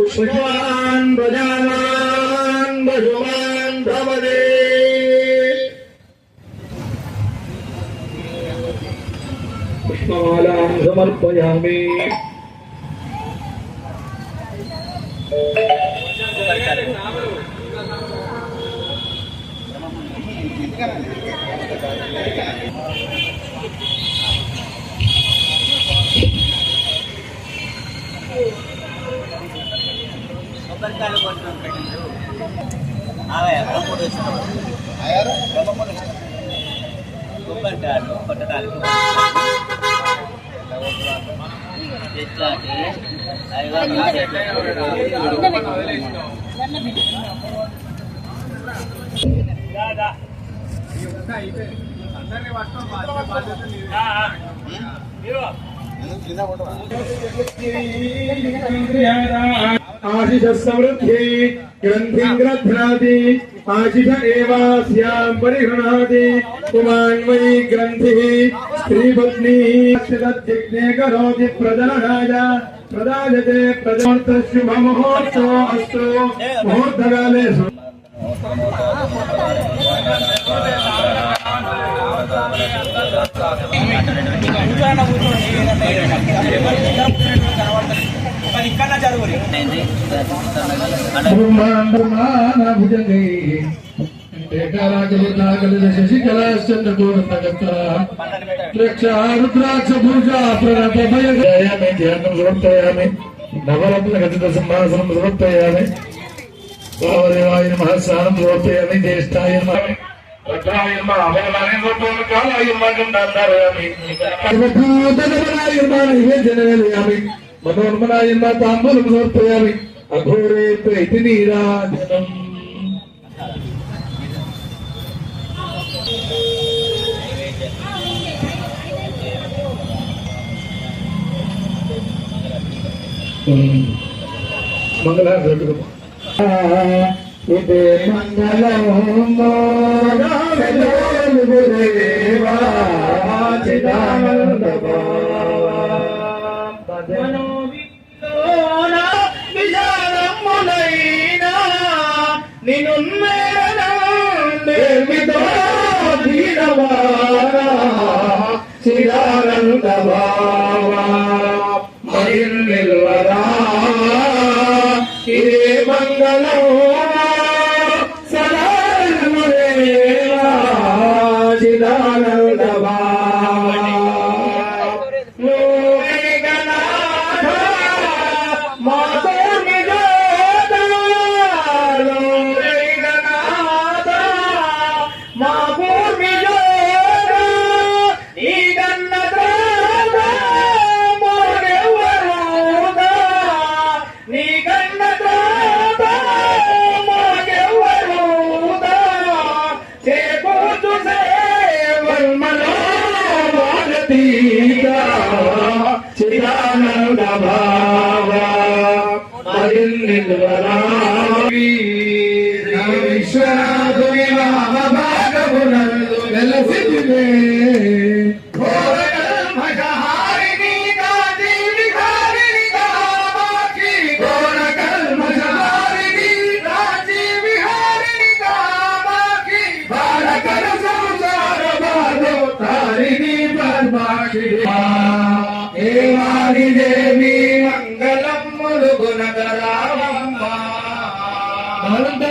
पुष्पवान् प्रजावान् पशुवान् भवते पुष्पमालां समर्पयामि కొబ్బరికాయలు కొట్టడం పెట్టిండు ఆవే బ్రహ్మపుడు బ్రహ్మపుడు కొబ్బరికాయలు కొట్టడానికి ఎట్లాంటి आशिष समृद्धि ग्रंथि ग्रथनाति आशिष एवास्यां परिगृह्णाति कुमान्वयी ग्रन्थिः स्त्रीपत्नी तज्जिज्ञे करोति प्रजननाय प्रदायते प्रजार्थशुभमुहूर्तो अस्तु मुहूर्तकाले ఇక్కడ చదువు నవరత్న గతిత సింహాసనం సమర్పయామి భావదేవాయ నమః స్నానం సమర్పయామి జ్యేష్ఠాయ నమః కాలాయ సర్వభూతగమనాయ నమః నివేదనయామి మనోన్మనాయ నమః తాంబూలం సమర్పయామి అఘోరే ప్రైతి నీరాజనం మంగళ ఇదే మంగళము చిదానంద మంగళం విశ్వనాథుని రామ భాగమునందు వెలసిదివే ఘోరకల్మషహారిణి కాంతి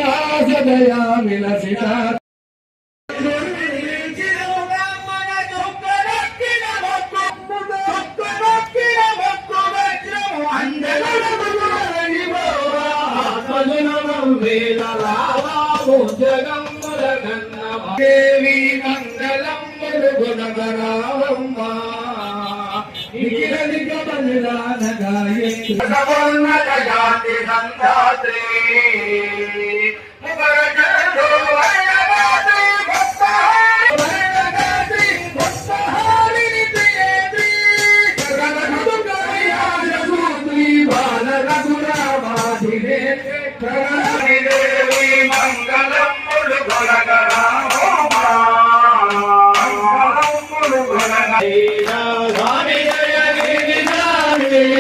విహారిణి కామాక్షి దేవి మంగళం గుణగరావమ్మ నిఖిలిక బలిరానగాయత్రి సవర్ణక జాతి సంధాత్రి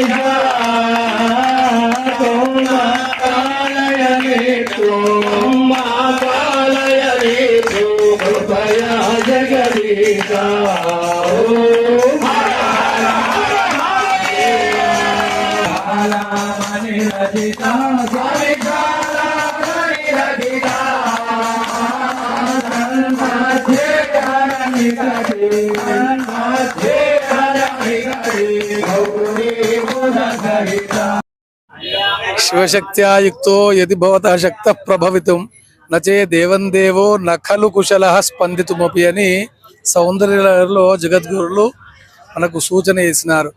Praise God. శివశక్త్యాయుక్తో యది భవత శక్త ప్రభవితం నచే దేవం దేవో నఖలు కుశల స్పందితుమపి అని సౌందర్యలో జగద్గురులు మనకు సూచన చేసినారు.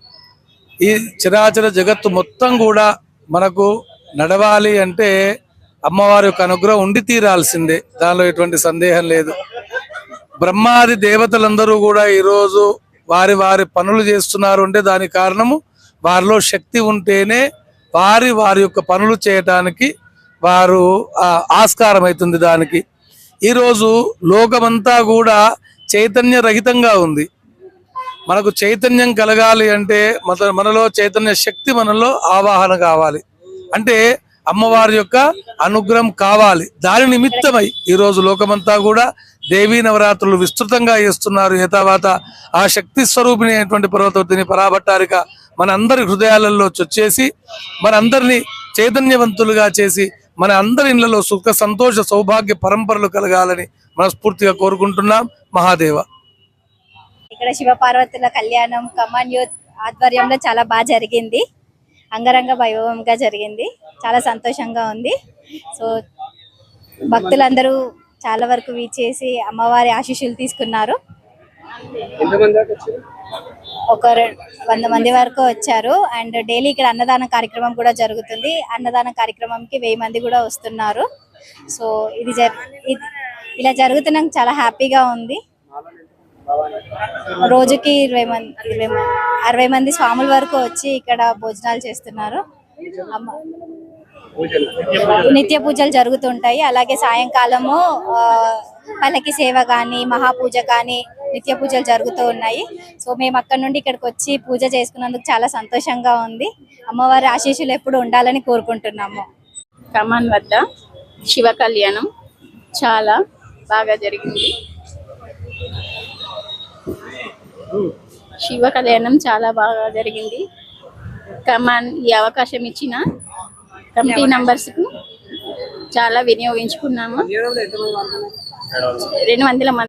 ఈ చిరాచర జగత్తు మొత్తం కూడా మనకు నడవాలి అంటే అమ్మవారి యొక్క అనుగ్రహం ఉండి తీరాల్సిందే. దానిలో ఎటువంటి సందేహం లేదు. బ్రహ్మాది దేవతలందరూ కూడా ఈరోజు వారి వారి పనులు చేస్తున్నారు అంటే దానికి కారణము వారిలో శక్తి ఉంటేనే వారి వారి యొక్క పనులు చేయటానికి వారు ఆస్కారం అవుతుంది దానికి. ఈరోజు లోకమంతా కూడా చైతన్య రహితంగా ఉంది. మనకు చైతన్యం కలగాలి అంటే మన మనలో చైతన్య శక్తి మనలో ఆవాహన కావాలి. అంటే అమ్మవారి యొక్క అనుగ్రహం కావాలి. దాని నిమిత్తమై ఈరోజు లోకమంతా కూడా దేవీ నవరాత్రులు విస్తృతంగా చేస్తున్నారు. యథావాత ఆ శక్తి స్వరూపిణి అయినటువంటి పర్వతవతిని పరాభట్టారిక మన అందరి హృదయాలలో చొచ్చేసి మనందరినీ చైతన్యవంతులుగా చేసి మన అందరి ఇళ్ళలో సుఖ సంతోష సౌభాగ్య పరంపరలు కలగాలని మనస్ఫూర్తిగా కోరుకుంటున్నాం. మహాదేవ. ఇక్కడ శివపార్వతుల కళ్యాణం కమాన్ యూత్ ఆధ్వర్యంలో చాలా బాగా జరిగింది. అంగరంగ వైభవంగా జరిగింది. చాలా సంతోషంగా ఉంది. సో భక్తులందరూ చాలా వరకు వీచేసి అమ్మవారి ఆశీస్సులు తీసుకున్నారు. ఒక వంద మంది వరకు వచ్చారు. అండ్ డైలీ ఇక్కడ అన్నదాన కార్యక్రమం కూడా జరుగుతుంది. అన్నదాన కార్యక్రమంకి వెయ్యి మంది కూడా వస్తున్నారు. సో ఇది ఇలా జరుగుతున్నాక చాలా హ్యాపీగా ఉంది. రోజుకి ఇరవై మంది ఇరవై మంది అరవై మంది స్వాముల వరకు వచ్చి ఇక్కడ భోజనాలు చేస్తున్నారు. అమ్మ నిత్య పూజలు జరుగుతుంటాయి. అలాగే సాయంకాలము పల్లకి సేవ కానీ మహాపూజ కానీ నిత్య పూజలు జరుగుతూ ఉన్నాయి. సో మేము అక్కడ నుండి ఇక్కడికి వచ్చి పూజ చేసుకున్నందుకు చాలా సంతోషంగా ఉంది. అమ్మవారి ఆశీస్సులు ఎప్పుడు ఉండాలని కోరుకుంటున్నాము. కమాన్ వద్ద శివ కళ్యాణం చాలా బాగా జరిగింది. శివ కళ్యాణం చాలా బాగా జరిగింది. కమాన్ ఈ అవకాశం ఇచ్చిన కమిటీ నంబర్స్కు చాలా వినియోగించుకున్నాము. రెండు వందల మంది